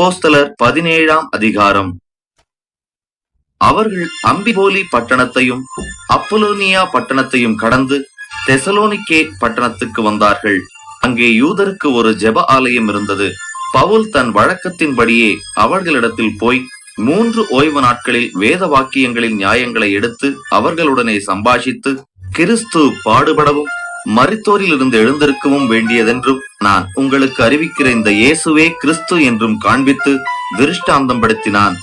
அப்போஸ்தலர் பதினேழாம் அதிகாரம். அவர்கள் அம்பிபோலி பட்டணத்தையும் அப்பலோனியா பட்டணத்தையும் கடந்து தெசலோனிக்கே பட்டணத்துக்கு வந்தார்கள். அங்கே யூதருக்கு ஒரு ஜெப ஆலயம் இருந்தது. பவுல் தன் வழக்கத்தின்படியே அவர்களிடத்தில் போய் மூன்று ஓய்வு நாட்களில் வேத வாக்கியங்களின் நியாயங்களை எடுத்து அவர்களுடனே சம்பாஷித்து கிறிஸ்து பாடுபடவும் மரித்தோரில் இருந்து எழுந்திருக்கவும் வேண்டியதென்றும் நான் உங்களுக்கு அறிவிக்கிற இந்த இயேசுவே கிறிஸ்து என்றும் காண்பித்து திருஷ்டாந்தம் படுத்தினான்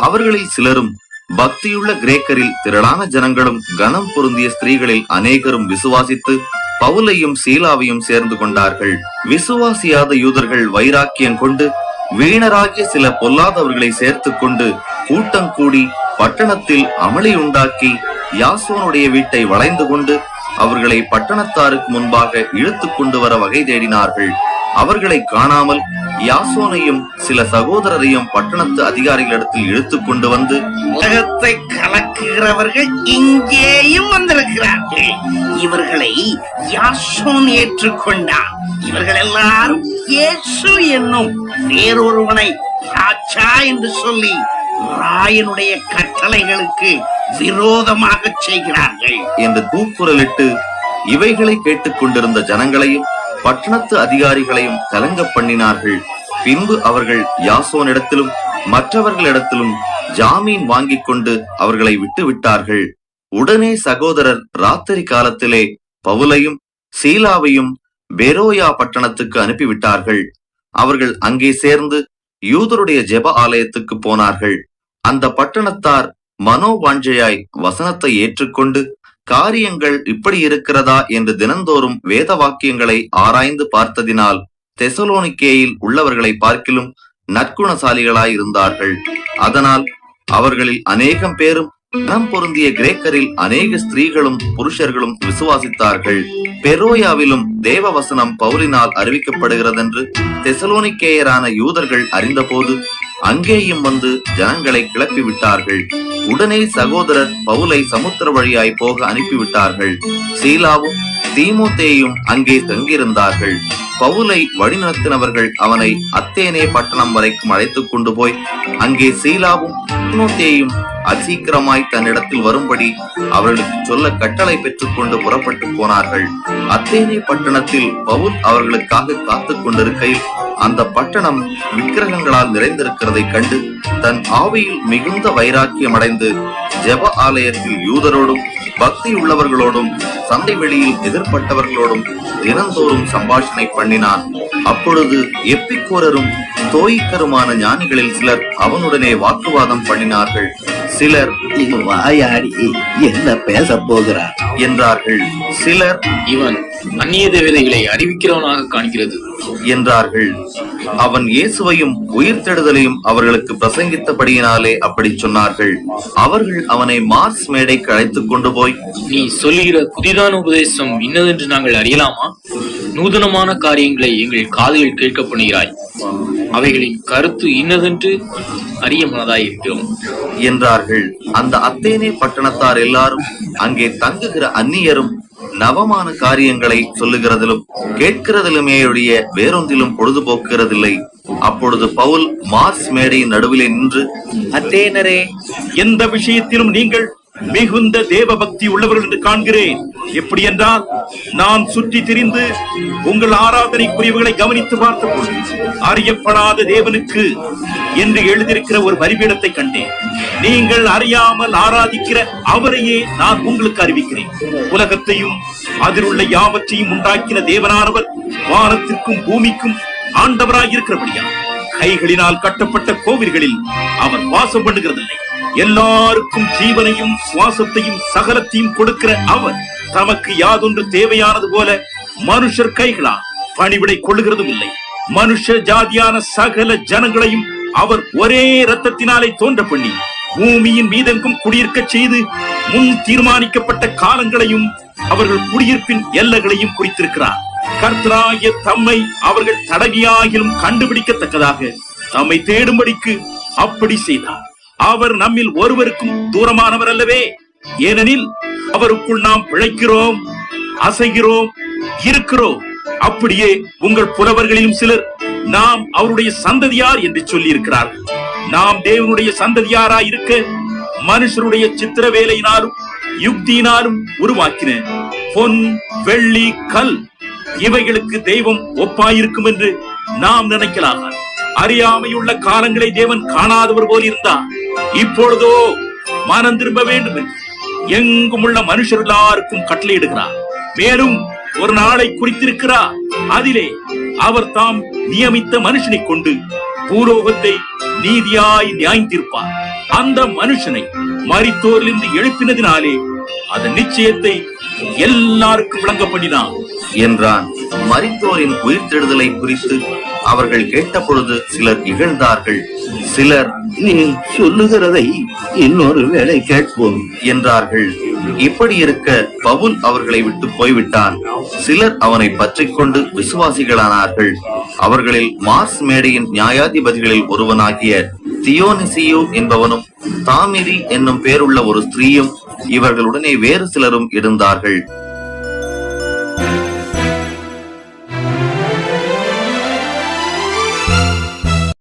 அவர்களில் சிலரும் பக்தியுள்ள கிரேக்கரில் திரளான ஜனங்களும் கனம் பொருந்திய ஸ்திரீகளில் அநேகரும் விசுவாசித்து பவுலையும் சீலாவையும் சேர்ந்து கொண்டார்கள். விசுவாசியாத யூதர்கள் வைராக்கியம் கொண்டு வீணராகிய சில பொல்லாதவர்களை சேர்த்துக் கொண்டு கூட்டம் கூடி பட்டணத்தில் அமளி உண்டாக்கி யாசோனுடைய வீட்டை வளைந்து கொண்டு அவர்களை பட்டணத்தாருக்கு முன்பாக இழுத்துக் கொண்டு வர வகை தேடினார்கள். அவர்களை காணாமல் யாசோனையும் சில சகோதரரையும் பட்டணத்து அதிகாரிகளிடத்தில் இழுத்து கொண்டு வந்து உலகத்தை கலக்குகிறவர்கள் இங்கேயும் வந்திருக்கிறார்கள். இவர்களை யாசோன் ஏற்றுக்கொண்டான். இவர்கள் எல்லாரும் இயேசு என்னும் வேறொருவனை ராஜா என்று சொல்லி ராயனுடைய கட்டளைகளுக்கு விரோதமாக செய்கிறார்கள். என்று கூக்குரலிட்டு இவைகளை கேட்டுக் கொண்டிருந்த ஜனங்களையும் பட்டணத்து அதிகாரிகளையும் கலங்க பண்ணினார்கள். பின்பு அவர்கள் யாசோனிடத்திலும் மற்றவர்களிடத்திலும் ஜாமீன் வாங்கிக் கொண்டு அவர்களை விட்டு விட்டார்கள் உடனே சகோதரர் ராத்திரி காலத்திலே பவுலையும் சீலாவையும் பெரோயா பட்டணத்துக்கு அனுப்பிவிட்டார்கள். அவர்கள் அங்கே சேர்ந்து யூதருடைய ஜெப ஆலயத்துக்கு போனார்கள். அந்த பட்டணத்தார் மனோவாஞ்சையாய் வசனத்தை ஏற்றுக்கொண்டு காரியங்கள் இப்படி இருக்கிறதா? என்று தினந்தோறும் வேத வாக்கியங்களை ஆராய்ந்து பார்த்ததினால் தெசலோனிக்கேயில் உள்ளவர்களை பார்க்கிலும் நற்குணசாலிகளாய் இருந்தார்கள் அதனால் அவர்களில் அநேகம் பேரும் நம் பொருந்திய கிரேக்கரில் அநேக ஸ்திரீகளும் புருஷர்களும் விசுவாசித்தார்கள். பெரோயாவிலும் தேவ வசனம் பவுலினால் அறிவிக்கப்படுகிறதென்று தெசலோனிக்கேயரான யூதர்கள் அறிந்தபோது அங்கேயும் வந்து ஜனங்களை கிளப்பி விட்டார்கள் உடனே சகோதரர் பவுலை சமுத்திர வழியாய் போக அனுப்பிவிட்டார்கள். சீலாவும் தீமோத்தேயும் அங்கே தங்கியிருந்தார்கள். பவுலை வழிநடத்தினவர்கள் அவனை அத்தேனே பட்டணம் வரைக்கும் அழைத்துக் கொண்டு போய் அங்கே சீலாவும் அசீக்கிரமாய் தன்னிடத்தில் வரும்படி அவர்களுக்கு சொல்ல கட்டளை பெற்றுக் கொண்டு புறப்பட்டு போனார்கள். அத்தேனே பட்டணத்தில் பவுல் அவர்களுக்காக காத்துக் கொண்டிருக்கையில் அந்த பட்டணம் விக்கிரகங்களால் நிறைந்திருக்கிறதை கண்டு தன் ஆவியில் மிகுந்த வைராக்கியம் அடைந்து ஜெப ஆலயத்தில் யூதரோடும் பக்தி உள்ளவர்களோடும் சந்தை வெளியில் எதிர்பட்டவர்களோடும் தினந்தோறும் சம்பாஷணை பண்ணினான் அப்பொழுது எப்பிக்கோரரும் தோயிக்கருமான ஞானிகளில் சிலர் அவனுடனே வாக்குவாதம் பண்ணினார்கள். சிலர் வாயாடி என்ன பேச போகிறார்? என்றார்கள். சிலர் இவன் அந்நிய தேவதைகளை அறிவிக்கிறவனாக காண்கிறது. என்றார்கள். அவன் இயேசுவையும் உயிர்த்தெழுதலையும் அவர்களுக்கு பிரசங்கித்தபடியினாலே அப்படி சொன்னார்கள். அவர்கள் அவனை மார்ஸ் மேடைக்கு அழைத்துக் கொண்டு போய் நீ சொல்லுகிற புதிதான உபதேசம் இன்னதென்று நாங்கள் அறியலாமா? நூதனமான காரியங்களை எங்கள் காதுகளில் கேட்க பண்ணுகிறாய். அவைகளின் கருத்து இன்னதென்று அறிய மனதாய் இருக்கிறோம் என்றார்கள். அந்த அத்தேனே பட்டணத்தார் எல்லாரும் அங்கே தங்குகிற அந்நியரும் நவமான காரியங்களை சொல்லுகிறதிலும் கேட்கிறதிலுமேயுடைய வேறொன்றிலும் பொழுதுபோக்குகிறதில்லை. அப்பொழுது பவுல் மார்ஸ் மேடையின் நடுவிலே நின்று அத்தேனரே எந்த விஷயத்திலும் நீங்கள் மிகுந்த தேவ பக்தி உள்ளவர்கள் என்று காண்கிறேன். எப்படி என்றால் நான் சுற்றி திரிந்து உங்கள் ஆராதனை குறிவுகளை கவனித்து பார்த்தபோது அறியப்படாத தேவனுக்கு என்று எழுதியிருக்கிற ஒரு பலிபீடத்தை கண்டேன். நீங்கள் அறியாமல் ஆராதிக்கிற அவரையே நான் உங்களுக்கு அறிவிக்கிறேன். உலகத்தையும் அதில் உள்ள யாவற்றையும் உண்டாக்கின தேவனானவர் வானத்திற்கும் பூமிக்கும் ஆண்டவராய் இருக்கிறபடியா கைகளினால் கட்டப்பட்ட கோவில்களில் அவர் வாசம் பண்ணுகிறதில்லை. எல்லாருக்கும் ஜீவனையும் சுவாசத்தையும் சகலத்தையும் கொடுக்கிற அவர் தமக்கு யாதொன்று தேவையானது போல மனுஷர் கைகளால் பணிவிடை கொள்ளுகிறதும் இல்லை. மனுஷ ஜாதியான சகல ஜனங்களையும் அவர் ஒரே ரத்தத்தினாலே தோன்ற பண்ணி பூமியின் மீதெங்கும் குடியிருக்கச் செய்து முன் தீர்மானிக்கப்பட்ட காலங்களையும் அவர்கள் குடியிருப்பின் எல்லைகளையும் குறித்திருக்கிறார். கர்த்தராகிய தம்மை அவர்கள் தடவியாகிலும் கண்டுபிடிக்கத்தக்கதாக தம்மை தேடும்படிக்கு அப்படி செய்தார். அவர் நம்மில் ஒருவருக்கும் தூரமானவர் அல்லவே ஏனெனில் அவருக்குள் நாம் பிழைக்கிறோம் அசைகிறோம் இருக்கிறோம். அப்படியே உங்கள் புலவர்களிலும் சிலர் நாம் அவருடைய சந்ததியார் என்று சொல்லி இருக்கிறார்கள் நாம் தேவனுடைய சந்ததியாரா இருக்க மனுஷருடைய சித்திர வேலையினாலும் யுக்தியினாலும் உருவாக்கின பொன் வெள்ளி கல் இவைகளுக்கு தெய்வம் ஒப்பாயிருக்கும் என்று நாம் நினைக்கலாம்? அறியாமையுள்ள காலங்களை தேவன் காணாதவர் போல் இருந்தார் இப்பொழுதோ மனம் திரும்ப வேண்டும் என்று எங்கும் உள்ள மனுஷர் எல்லாருக்கும் கட்டளையிடுகிறார். மேலும் ஒரு நாளை குறித்திருக்கிறார். அதிலே அவர் தாம் நியமித்த மனுஷனை கொண்டு பூலோகத்தை நீதியாய் நியாய்ந்திருப்பார். அந்த மனுஷனை மரித்தோரிலிருந்து எழுப்பினதினாலே அதன் நிச்சயத்தை எல்லாருக்கும் விளங்க பண்ணினான் என்றான். மரித்தோரின் உயிர்த்தெடுதலை குறித்து அவர்கள் கேட்டபொழுது சிலர் இகழ்ந்தார்கள். சிலர் நீ சொல்லுகிறதை இன்னொரு வேளை கேட்போம் என்றார்கள். இப்படி இருக்க பவுல் அவர்களை விட்டு போய்விட்டான். சிலர் அவனை பற்றி கொண்டு விசுவாசிகளானார்கள். அவர்களில் மார்ஸ் மேடையின் நியாயாதிபதிகளில் ஒருவனாகிய தியோனிசியோ என்பவனும் தாமிரி என்னும் பேருள்ள ஒரு ஸ்திரீயும் இவர்களுடனே வேறு சிலரும் இருந்தார்கள்.